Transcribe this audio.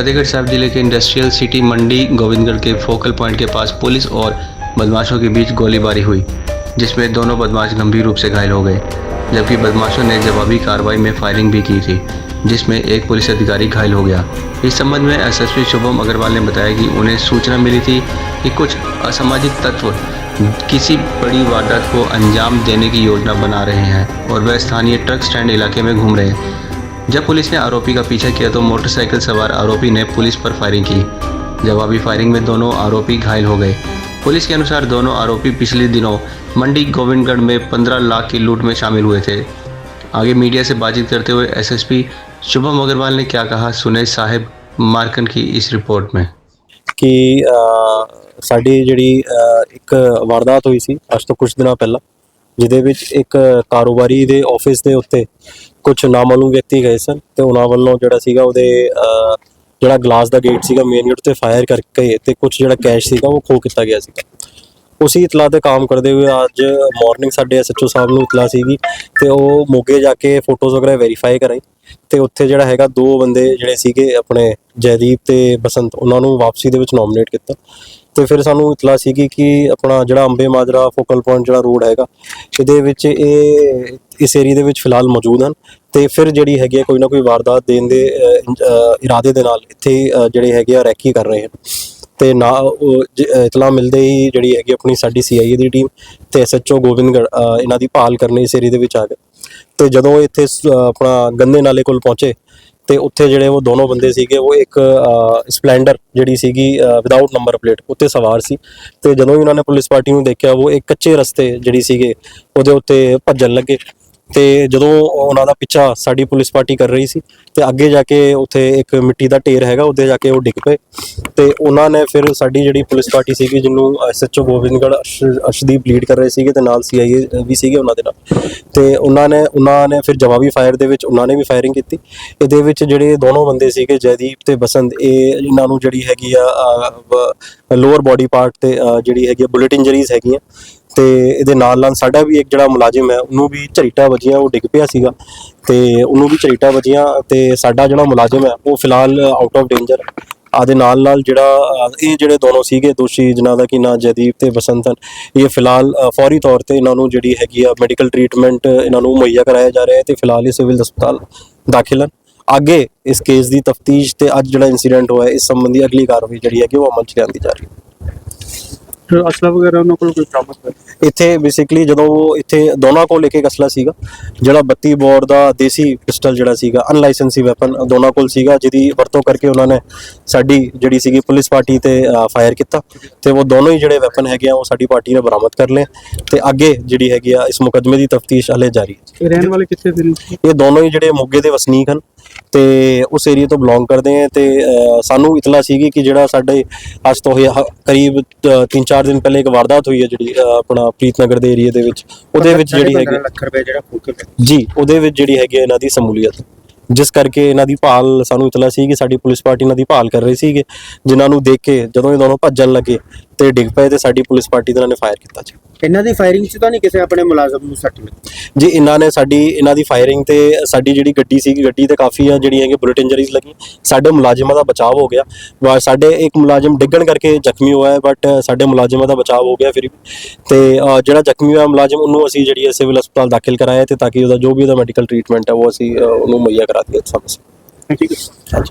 फतेहगढ़ साहब ज़िले के industrial city मंडी गोविंदगढ़ के फोकल पॉइंट के पास पुलिस और बदमाशों के बीच गोलीबारी हुई, जिसमें दोनों बदमाश गंभीर रूप से घायल हो गए, जबकि बदमाशों ने जवाबी कार्रवाई में फायरिंग भी की थी, जिसमें एक पुलिस अधिकारी घायल हो गया। इस संबंध में एसएसपी शुभम अग्रवाल ने बताया कि उन्हें सूचना मिली थी कि कुछ असामाजिक तत्व किसी बड़ी वारदात को अंजाम देने की योजना बना रहे हैं और वह स्थानीय ट्रक स्टैंड इलाके में घूम रहे हैं। जब पुलिस ने आरोपी का पीछा किया तो मोटरसाइकिल सवार आरोपी ने पुलिस पर फायरिंग की जवाबी फायरिंग में दोनों आरोपी घायल हो गए पुलिस के अनुसार दोनों आरोपी पिछले दिनों मंडी गोविंदगढ़ में 15 लाख की लूट में शामिल हुए थे आगे मीडिया से बातचीत करते हुए एसएसपी शुभम अग्रवाल ने क्या कहा सुने साहिब मार्कन की इस रिपोर्ट में ਕਿ ਅ, ਸਾਡੀ ਜਿਹੜੀ ਅ, ਇੱਕ ਵਾਰਦਾਤ ਹੋਈ ਸੀ ਅੱਜ ਤੋਂ ਕੁਝ ਦਿਨਾਂ ਪਹਿਲਾਂ ਜਿਹਦੇ ਵਿੱਚ ਇੱਕ ਕਾਰੋਬਾਰੀ ਦੇ ਆਫਿਸ ਦੇ ਉੱਤੇ ਕੁਝ ਨਾਮਾਲੂਮ ਵਿਅਕਤੀ ਗਏ ਸਨ ਤੇ ਉਹਨਾਂ ਵੱਲੋਂ ਜਿਹੜਾ ਸੀਗਾ ਉਹਦੇ ਜਿਹੜਾ ਗਲਾਸ ਦਾ ਗੇਟ ਸੀਗਾ ਮੇਨ ਗੇਟ ਤੇ ਫਾਇਰ ਕਰਕੇ ਤੇ ਕੁਝ ਜਿਹੜਾ ਕੈਸ਼ ਸੀਗਾ ਉਹ ਖੋਹ ਕੀਤਾ ਗਿਆ ਸੀਗਾ। ਉਸੇ ਇਤਲਾ ਤੇ ਕੰਮ ਕਰਦੇ ਹੋਏ ਅੱਜ ਮਾਰਨਿੰਗ ਸਾਡੇ ਐਸਐਚਓ ਸਾਹਿਬ ਨੂੰ ਇਤਲਾ ਸੀਗੀ ਤੇ ਉਹ ਮੋਗੇ ਜਾ ਕੇ ਫੋਟੋਜ਼ ਵਗੈਰਾ ਵੈਰੀਫਾਈ ਕਰਾਈ ਤੇ ਉੱਥੇ ਜਿਹੜਾ ਹੈਗਾ ਦੋ ਬੰਦੇ ਜਿਹੜੇ ਸੀਗੇ ਆਪਣੇ ਜੈਦੀਪ ਤੇ ਬਸੰਤ, ਉਹਨਾਂ ਨੂੰ ਵਾਪਸੀ ਦੇ ਵਿੱਚ ਨੋਮੀਨੇਟ ਕੀਤਾ। ਤੇ ਫਿਰ ਸਾਨੂੰ ਇਤਲਾ ਸੀਗੀ ਕਿ ਆਪਣਾ ਜਿਹੜਾ ਅੰਬੇ ਮਾਜਰਾ ਫੋਕਲ ਪੁਆਇੰਟ ਜਿਹੜਾ ਰੋਡ ਹੈਗਾ ਇਹਦੇ ਵਿੱਚ ਇਹ ਇਸ ਏਰੀਆ ਦੇ ਵਿੱਚ ਫਿਲਹਾਲ ਮੌਜੂਦ ਹਨ ਤੇ ਫਿਰ ਜਿਹੜੀ ਹੈਗੀ ਹੈ ਕੋਈ ਨਾ ਕੋਈ ਵਾਰਦਾਤ ਦੇਣ ਦੇ ਇਰਾਦੇ ਦੇ ਨਾਲ ਇੱਥੇ ਜਿਹੜੇ ਹੈਗੇ ਆ ਰੈਕੀ ਕਰ ਰਹੇ ਹਨ। ਤੇ ਨਾ ਉਹ ਜ- ਇਤਲਾ ਮਿਲਦੇ ਹੀ ਜਿਹੜੀ ਹੈਗੀ ਆਪਣੀ ਸਾਡੀ ਸੀਆਈਏ ਦੀ ਟੀਮ ਤੇ ਐਸਐਚਓ ਗੋਬਿੰਦਗੜ ਅ, ਇਹਨਾਂ ਦੀ ਭਾਲ ਕਰਨੀ ਇਸ ਏਰੀਆ ਦੇ ਵਿੱਚ ਆ ਗਏ ਤੇ ਜਦੋਂ ਇੱਥੇ ਆਪਣਾ ਗੰਦੇ ਨਾਲੇ ਕੋਲ ਪਹੁੰਚੇ ਤੇ ਉੱਥੇ ਜਿਹੜੇ ਉਹ ਦੋਨੋਂ ਬੰਦੇ ਸੀਗੇ, ਉਹ ਇੱਕ ਸਪਲੈਂਡਰ ਜਿਹੜੀ ਸੀਗੀ ਵਿਦਆਊਟ ਨੰਬਰ ਪਲੇਟ ਉੱਤੇ ਸਵਾਰ ਸੀ ਤੇ ਜਦੋਂ ਵੀ ਉਹਨਾਂ ਨੇ ਪੁਲਿਸ ਪਾਰਟੀ ਨੂੰ ਦੇਖਿਆ, ਉਹ ਇੱਕ ਕੱਚੇ ਰਸਤੇ ਜਿਹੜੀ ਸੀਗੇ ਉਹਦੇ ਉੱਤੇ ਭੱਜਣ ਲੱਗੇ। ਤੇ ਜਦੋਂ ਉਹਨਾਂ ਦਾ ਪਿੱਛਾ ਸਾਡੀ ਪੁਲਿਸ ਪਾਰਟੀ ਕਰ ਰਹੀ ਸੀ ਤੇ ਅੱਗੇ ਜਾ ਕੇ ਉੱਥੇ ਇੱਕ ਮਿੱਟੀ ਦਾ ਢੇਰ ਹੈਗਾ, ਉਹਦੇ ਜਾ ਕੇ ਉਹ ਡਿੱਗ ਪਏ। ਤੇ ਉਹਨਾਂ ਨੇ ਫਿਰ ਸਾਡੀ ਜਿਹੜੀ ਪੁਲਿਸ ਪਾਰਟੀ ਸੀਗੀ, ਜਿਹਨੂੰ ਐਸਐਚਓ ਗੋਬਿੰਦਗੜ ਅਰਸ਼ਦੀਪ ਲੀਡ ਕਰ ਰਹੇ ਸੀਗੇ ਤੇ ਨਾਲ ਸੀਆਈਏ ਵੀ ਸੀਗੇ ਉਹਨਾਂ ਦੇ ਨਾਲ। ਤੇ ਉਹਨਾਂ ਨੇ ਉਹਨਾਂ ਨੇ ਫਿਰ ਜਵਾਬੀ ਫਾਇਰ ਦੇ ਵਿੱਚ ਉਹਨਾਂ ਨੇ ਵੀ ਫਾਇਰਿੰਗ ਕੀਤੀ। ਇਹਦੇ ਵਿੱਚ ਜਿਹੜੇ ਦੋਨੋਂ ਬੰਦੇ ਸੀਗੇ, ਜੈਦੀਪ ਤੇ ਬਸੰਤ, ਇਹ ਇਹਨਾਂ ਨੂੰ ਜਿਹੜੀ ਹੈਗੀ ਆ ਲੋਅਰ ਬਾਡੀ ਪਾਰਟ ਤੇ ਜਿਹੜੀ ਹੈਗੀ ਆ ਬੁਲੇਟ ਇੰਜਰੀਜ਼ ਹੈਗੀਆਂ। ਤੇ ਇਹਦੇ ਨਾਲ ਨਾਲ ਸਾਡਾ ਵੀ ਇੱਕ ਜਿਹੜਾ ਮੁਲਾਜ਼ਮ ਹੈ, ਉਹਨੂੰ ਵੀ ਝਰੀਟਾਂ ਵੱਜੀਆਂ, ਉਹ ਡਿੱਗ ਪਿਆ ਸੀਗਾ ਤੇ ਉਹਨੂੰ ਵੀ ਝਰੀਟਾਂ ਵੱਜੀਆਂ ਤੇ ਸਾਡਾ ਜਿਹੜਾ ਮੁਲਾਜ਼ਮ ਹੈ, ਉਹ ਫਿਲਹਾਲ ਆਊਟ ਆਫ ਡੇਂਜਰ ਆਦੇ ਨਾਲ ਨਾਲ ਜਿਹੜਾ, ਇਹ ਜਿਹੜੇ ਦੋਨੋਂ ਸੀਗੇ, ਦੋਸ਼ੀ ਜਿਨ੍ਹਾਂ ਦਾ ਕਿ ਨਾਂ, ਜੈਦੀਪ ਤੇ ਬਸੰਤਨ ਇਹ ਫਿਲਹਾਲ ਫੌਰੀ ਤੌਰ ਤੇ ਇਹਨਾਂ ਨੂੰ ਜਿਹੜੀ ਹੈਗੀ ਆ ਮੈਡੀਕਲ ਟਰੀਟਮੈਂਟ ਇਹਨਾਂ ਨੂੰ ਮੁਹੱਈਆ ਕਰਾਇਆ ਜਾ ਰਿਹਾ ਹੈ ਤੇ ਫਿਲਹਾਲ ਇਹ ਸਿਵਲ ਹਸਪਤਾਲ ਦਾਖਲ ਹਨ। ਅੱਗੇ ਇਸ ਕੇਸ ਦੀ ਤਫਤੀਸ਼ ਤੇ ਅੱਜ ਜਿਹੜਾ ਇਨਸੀਡੈਂਟ ਹੋਇਆ, ਇਸ ਸੰਬੰਧੀ ਅਗਲੀ ਕਾਰਵਾਈ ਜਿਹੜੀ ਹੈਗੀ, ਉਹ ਅਮਲ ਚ ਲਿਆਂਦੀ ਜਾ ਰਹੀ ਹੈ। ਅਸਲਾ ਵਗੈਰਾ ਉਹਨਾਂ ਕੋਲ ਕੋਈ ਬਰਾਮਦ ਹੋਇਆ ਇੱਥੇ ਬੇਸਿਕਲੀ ਜਦੋਂ ਉਹ ਇੱਥੇ ਦੋਨਾਂ ਕੋਲ ਇੱਕ ਇੱਕ ਅਸਲਾ ਸੀਗਾ ਜਿਹੜਾ 32 ਬੋਰ ਦਾ ਦੇਸੀ ਪਿਸਟਲ ਜਿਹੜਾ ਸੀਗਾ ਅਨਲਾਇਸੈਂਸੀ ਵੈਪਨ ਦੋਨਾਂ ਕੋਲ ਸੀਗਾ ਜਿਹਦੀ ਵਰਤੋਂ ਕਰਕੇ ਉਹਨਾਂ ਨੇ ਸਾਡੀ ਜਿਹੜੀ ਸੀਗੀ ਪੁਲਿਸ ਪਾਰਟੀ ਤੇ ਫਾਇਰ ਕੀਤਾ ਤੇ ਉਹ ਦੋਨੋਂ ਹੀ ਜਿਹੜੇ ਵੈਪਨ ਹੈਗੇ ਆ ਉਹ ਸਾਡੀ ਪਾਰਟੀ ਨੇ ਬਰਾਮਦ ਕਰ ਲਏ ਤੇ ਅੱਗੇ ਜਿਹੜੀ ਹੈਗੀ ਆ ਇਸ ਮੁਕੱਦਮੇ ਦੀ ਤਫਤੀਸ਼ ਹਲੇ ਜਾਰੀ ਹੈ। ਇਹ ਰਹਿਣ ਵਾਲੇ ਕਿੱਥੇ ਦੇ ਨੇ? ਇਹ ਦੋਨੋਂ ਹੀ ਜਿਹੜੇ ਮੋਗੇ ਦੇ ਵਸਨੀਕ ਹਨ ਤੇ ਉਸ ਏਰੀਆ ਤੋਂ ਬਿਲੋਂਗ ਕਰਦੇ ਆ ਤੇ ਸਾਨੂੰ ਇਤਲਾ ਸੀਗੀ ਕਿ ਜਿਹੜਾ ਸਾਡੇ ਅੱਜ ਤੋਂ ਕਰੀਬ 3-4 ਦਿਨ ਪਹਿਲੇ ਇੱਕ ਵਾਰਦਾਤ ਹੋਈ ਹੈ ਜਿਹੜੀ ਆਪਣਾ ਪ੍ਰੀਤਨਗਰ ਦੇ ਏਰੀਆ ਦੇ ਵਿੱਚ। ਉਹਦੇ ਵਿੱਚ ਜਿਹੜੀ ਹੈਗੀ ਲੱਖ ਰੁਪਏ ਜਿਹੜਾ ਫੂਕ ਜੀ ਉਹਦੇ ਵਿੱਚ ਜਿਹੜੀ ਹੈਗੀ ਇਹਨਾਂ ਦੀ ਸਮੂਲੀਅਤ। ਜਿਸ ਕਰਕੇ ਇਹਨਾਂ ਦੀ ਭਾਲ ਸਾਨੂੰ ਇਤਲਾ ਸੀ ਕਿ ਸਾਡੀ ਪੁਲਿਸ ਪਾਰਟੀ ਇਹਨਾਂ ਦੀ ਭਾਲ ਕਰ ਰਹੀ ਸੀਗੇ ਜਿਨ੍ਹਾਂ ਨੂੰ ਦੇਖ ਕੇ ਜਦੋਂ ਇਹ ਦੋਨੋਂ ਭੱਜਣ ਲੱਗੇ ਤੇ ਡਿੱਗ ਪਏ ਤੇ ਸਾਡੀ ਪੁਲਿਸ ਪਾਰਟੀ ਦੇ ਨਾਲ ਨੇ ਫਾਇਰ ਕੀਤਾ ਜੀ। ਇਹਨਾਂ ਦੀ ਫਾਇਰਿੰਗ 'ਚ ਤਾਂ ਨਹੀਂ ਕਿਸੇ ਆਪਣੇ ਮੁਲਾਜ਼ਮ ਨੂੰ ਸੱਟ ਲੱਗੀ? ਜੀ ਇਹਨਾਂ ਨੇ ਸਾਡੀ ਇਹਨਾਂ ਦੀ ਫਾਇਰਿੰਗ ਤੇ ਸਾਡੀ ਜਿਹੜੀ ਗੱਡੀ ਸੀਗੀ ਗੱਡੀ ਤੇ ਕਾਫੀ ਆ ਜਿਹੜੀਆਂ ਹੈਗੇ ਬੁਲਟ ਇੰਜਰੀਜ਼ ਲੱਗੀ ਸਾਡੇ ਮੁਲਾਜ਼ਮਾਂ ਦਾ ਬਚਾਅ ਹੋ ਗਿਆ। ਵਾ ਸਾਡੇ ਇੱਕ ਮੁਲਾਜ਼ਮ ਡਿੱਗਣ ਕਰਕੇ ਜ਼ਖਮੀ ਹੋਇਆ ਹੈ ਬਟ ਸਾਡੇ ਮੁਲਾਜ਼ਮਾਂ ਦਾ ਬਚਾਅ ਹੋ ਗਿਆ ਫਿਰ ਵੀ। ਤੇ ਅ, ਜਿਹੜਾ ਜ਼ਖਮੀ ਹੋਇਆ ਮੁਲਾਜ਼ਮ ਉਹਨੂੰ ਅਸੀਂ ਜਿਹੜੀ ਹੈ ਸਿਵਲ ਹਸਪਤਾਲ ਦਾਖਲ ਕਰਾਇਆ ਤੇ ਤਾਂ ਕਿ ਉਹਦਾ ਜੋ ਵੀ ਉਹਦਾ ਮੈਡੀਕਲ ਟ੍ਰੀਟਮੈਂਟ ਹੈ ਉਹ ਅਸੀਂ ਅ, ਉਹਨੂੰ ਮੁਹੱਈਆ ਕਰਾ ਦਈਏ। ਸਮੇਂ ਸਿਰ ਠੀਕ ਹੈ।